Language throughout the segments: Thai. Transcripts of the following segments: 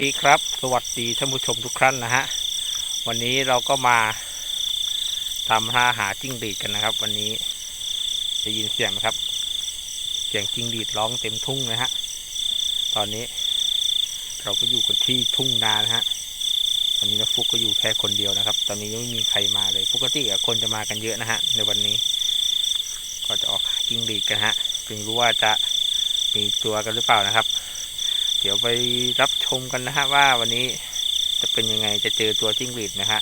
วัสดีครับ สวัสดีท่านผู้ชมทุกท่านนะฮะ วันนี้เราก็มาทำท่าหาจิ้งหรีดกันนะครับ วันนี้จะยินเสียงไหมครับ เสียงจิ้งหรีดร้องเต็มทุ่งนะฮะ ตอนนี้ เราก็อยู่กันที่ทุ่งนานะฮะ ตอนนี้นะฟุกก็อยู่แค่คนเดียวนะครับ ตอนนี้ยังไม่มีใครมาเลย ปกติคนจะมากันเยอะนะฮะ ในวันนี้ ก็จะออกหาจิ้งหรีดกันฮะไม่รู้ว่าจะมีตัวกันหรือเปล่านะครับ เดี๋ยวไปรับชมกันนะฮะว่าวันนี้จะเป็นยังไงจะเจอตัวจิ้งหรีดนะฮะ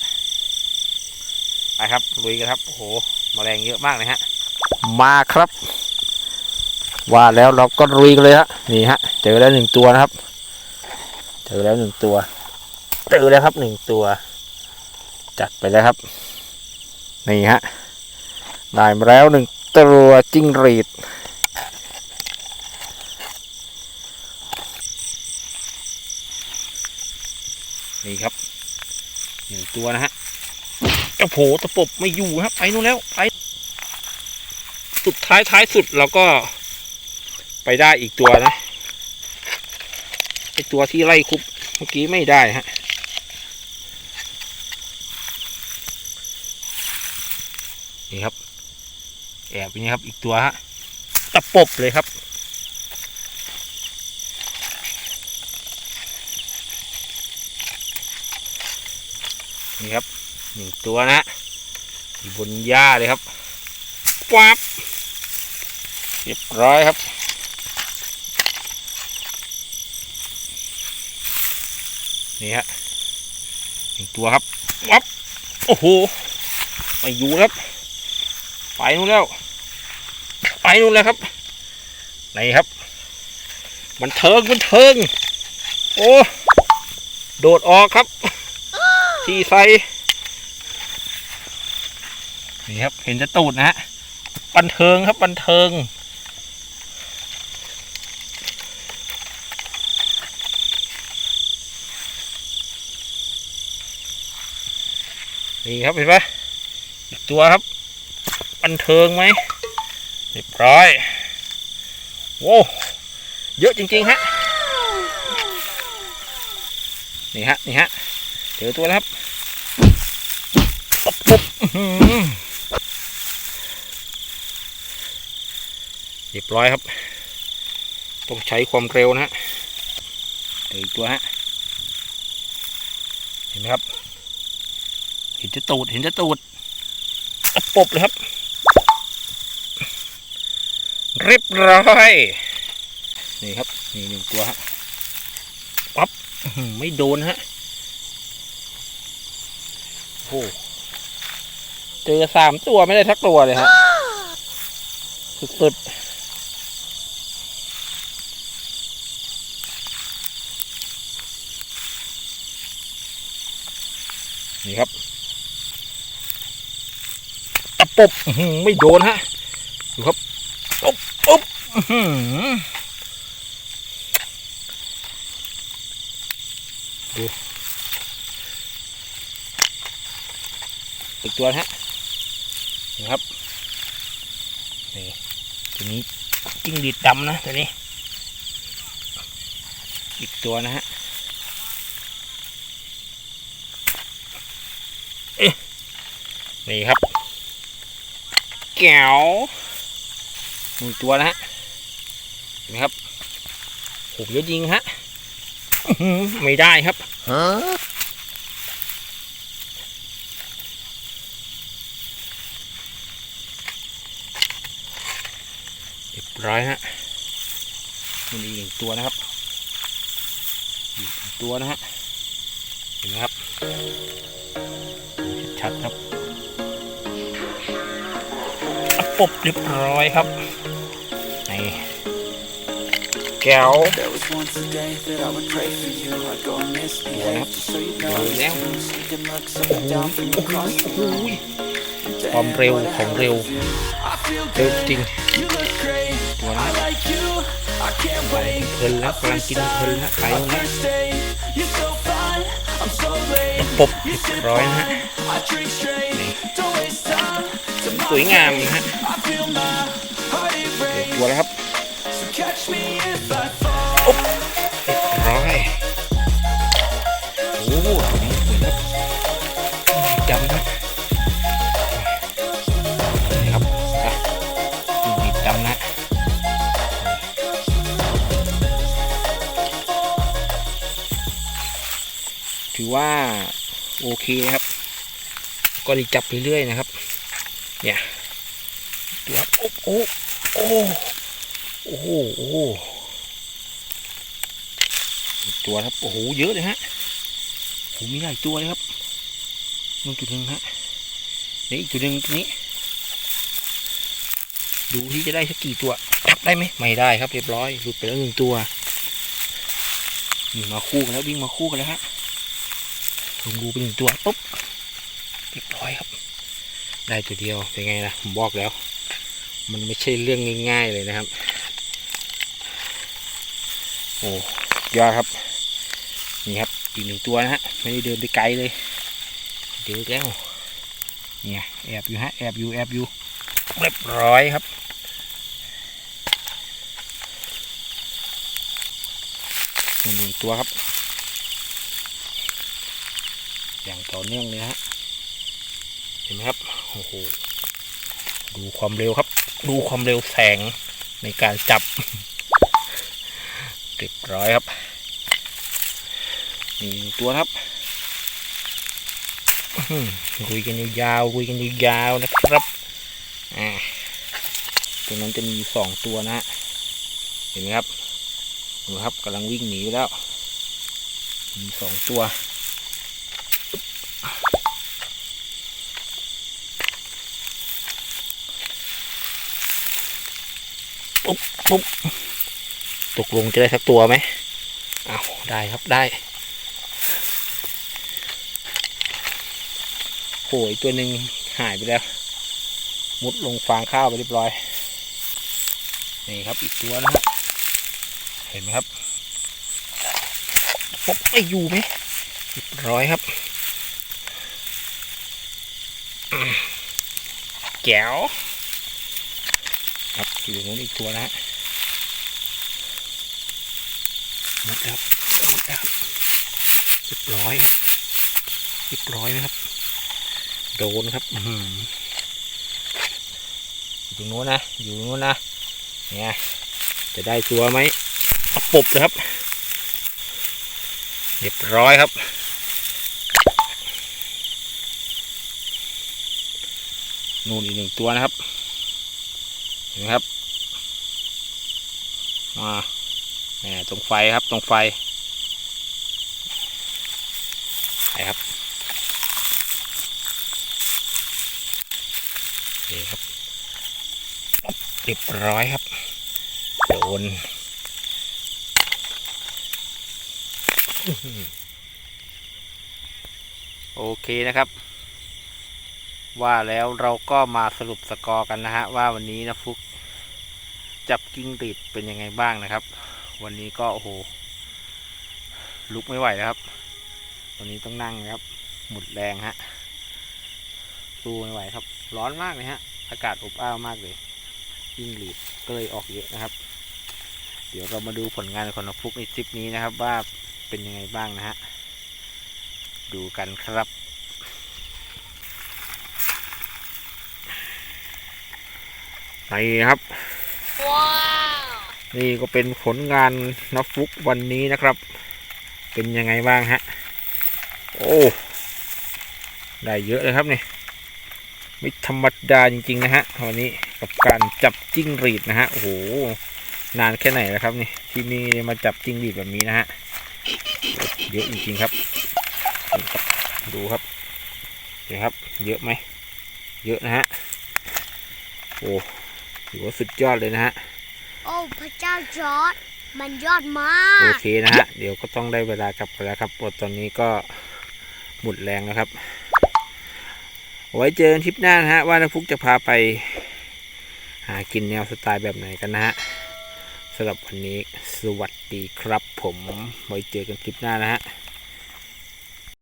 ไปครับลุยกันครับโอ้โหแมลงเยอะมากเลยฮะ มาครับ ว่าแล้วเราก็ลุยกันเลยฮะนี่ฮะ เจอแล้วหนึ่งตัวนะครับ เจอแล้วหนึ่งตัวเจอแล้วครับหนึ่งตัว จัดไปแล้วครับ นี่ฮะได้มาแล้วหนึ่งตัวจิ้งหรีด นี่ครับหนึ่งตัวนะฮะโอ้โหตะปบไม่อยู่ครับไปนู่นแล้วไปสุดท้ายท้ายสุดเราก็ไปได้อีกตัวนะไอตัวที่ไล่คุบเมื่อกี้ไม่ได้ฮะนี่ครับ แอบอยู่นี่ครับอีกตัวฮะตะปบเลยครับ นี่ครับ หนึ่งตัวนะอยู่บนหญ้าเลยครับปั๊บเรียบร้อยครับนี่ฮะหนึ่งตัวครับวับโอ้โหไม่อยู่แล้วครับ ไปนู่นแล้ว ไปนู่นแล้วครับไหนครับ มันเทิงมันเทิง โอ้โดดออกครับ ที่ไซ นี่ครับ เห็นจะตูดนะฮะบันเทิงครับบันเทิง นี่ครับเห็นปะอีกตัวครับ บันเทิงไหมเรียบร้อยโว้เยอะจริงๆฮะนี่ฮะนี่ฮะเจอตัวแล้วครับปุ๊บปุ๊บอื้อหือ เรียบร้อยครับ ต้องใช้ความเร็วนะฮะเจออีกตัวฮะเห็นไหมครับ เห็นจะตูดเห็นจะตูดปบเลยครับ เรียบร้อยนี่ครับนี่หนึ่งตัวฮะปั๊บอื้อหือไม่โดนฮะโอ้เจอสามตัวไม่ได้ทักตัวเลยฮะสุดๆ นี่ครับตะปบไม่โดนฮะดูครับปุ๊บปุ๊บอือหือดูอีกตัวนะฮะนี่ครับนี่ตัวนี้จิ้งหรีดดำนะตัวนี้อีกตัวนะฮะเอ๊ะ นี่ครับแก้วหนึ่งตัวนะฮะเห็นไหมครับโอ้โหเยอะจริงฮะไม่ได้ครับฮะเรียบร้อยฮะมันอีกหนึ่งตัวนะครับอีกตัวนะฮะเห็นไหมครับ อะปบเรียบร้อยครับนี่แก้ว There was once a day that I would pray for you I'd go and misbehave just so you know Rồi it's leo. true Sneaking looks up and down from โอ้โห across โอ้ the โห room And ความ damn, เร็ว what a ของ hell เร็ว of a view. I feel เร็ว good, จริง you look great ตัว I นี้ like you, I can't ไป wait เพลินแล้วกำลังกินเพลินแล้วไป Our ตรงนี้ first date, you're so fine I'm so late ปบเรียบร้อยนะฮะ สวยงามนะฮะตัวแล้วครับโอ้ร้อยโอ้ตัวนี้สวยครับจำนะนะครับอะจำนะถือว่า โอเคครับ ก็ดีจับเรื่อยๆนะครับ เนี่ยตัวโอ้โอ้โอ้โอ้โหโอ้โหตัวครับโอ้โหเยอะเลยฮะโอ้โหมีหลายตัวเลยครับนู่นจุดหนึ่งฮะนี่อีกจุดหนึ่งตรงนี้ ดูที่จะได้สักกี่ตัวจับได้ไหมไม่ได้ครับเรียบร้อยหลุดไปแล้วหนึ่งตัวนี่มาคู่กันแล้ววิ่งมาคู่กันแล้วฮะลงดูไปหนึ่งตัวปุ๊บเรียบร้อยครับ ได้ตัวเดียวเป็นไงนะผมบอกแล้ว มันไม่ใช่เรื่องง่ายๆเลยนะครับ โอ้ยอดครับ นี่ครับอีกหนึ่งตัวนะฮะไม่ได้เดินไปไกลเลย เดี๋ยวแล้วเนี่ยแอบอยู่ฮะแอบอยู่แอบอยู่เรียบร้อยครับหนึ่งตัวครับ อย่างต่อเนื่องเลยฮะ ห็นไหมครับโอ้โหดูความเร็วครับ ดูความเร็วแสงในการจับเรียบร้อยครับนี่หนึ่งตัวครับอื้อหือลุยกันยาวๆลุยกันยาวๆนะครับอ่าตรงนั้นจะมีสองตัวนะฮะเห็นไหมครับเห็นไหครับกำลังวิ่งหนีไปแล้ว มีสองตัว ปุ๊บปุ๊บตกลงจะได้สักตัวไหมอ้าวได้ครับได้โหยตัวหนึ่งหายไปแล้ว มุดลงฟางข้าวไปเรียบร้อย นี่ครับอีกตัวนะฮะเห็นไหมครับปุ๊บไม่อยู่ไหมเรียบร้อยครับ แก้วครับอยู่ตรงนู้นอีกตัวนะฮะห มดแล้วครับหมดแล้วครับเรียบร้อยครับเรียบร้อยไหมครับ โดนครับอือยู่ตรงนู้นนะ อยู่ตรงนู้นนะ เนี่ย จะได้ตัวไหมเอาปบเลยครับ เรียบร้อยครับ นู่นอีกหนึ่งตัวนะครับ เห็นไหมครับ มา ตรงไฟครับตรงไฟไครับนี่ครับเรียบร้อยครับ โดนโอเคนะครับ ว่าแล้วเราก็มาสรุปสกอร์กันนะฮะ ว่าวันนี้นะฟุก จับกิ้งติดเป็นยังไงบ้างนะครับ วันนี้ก็โอ้โห ลุกไม่ไหวแล้วครับวันนี้ต้องนั่งนะครับ หมดแรงฮะสู้ไม่ไหวครับ ร้อนมากเลยฮะ อากาศอบอ้าวมากเลยยิ่งหลีดก็เลยออกเยอะนะครับ เดี๋ยวเรามาดูผลงานของนกฟุกในทริปนี้นะครับ ว่าเป็นยังไงบ้างนะฮะ ดูกันครับนี่ครับ นี่ก็เป็นผลงานนับฟุกวันนี้นะครับ เป็นยังไงบ้างฮะ โอ้ ได้เยอะเลยครับนี่ไม่ธรรมดาจริง ๆ นะฮะวันนี้กับการจับจิ้งหรีดนะฮะโอ้โหนานแค่ไหนแล้วครับนี่ที่นี่มาจับจิ้งหรีดแบบนี้นะฮะเยอะจริงๆครับนี่ครับดูครับเห็นครับ เยอะไหมเยอะนะฮะโอ้ถือว่าสุดยอดเลยนะฮะ โอ้พระเจ้าจอร์ดมันยอดมากโอเคนะฮะเดี๋ยวก็ต้องได้เวลากลับกันแล้วครับตอนนี้ก็หมดแรงแล้วครับ ไว้เจอกันทริปหน้านะฮะว่าน้าฟุกจะพาไป หากินแนวสไตล์แบบไหนกันนะฮะสำหรับวันนี้สวัสดีครับผม ไว้เจอกันคลิปหน้านะฮะ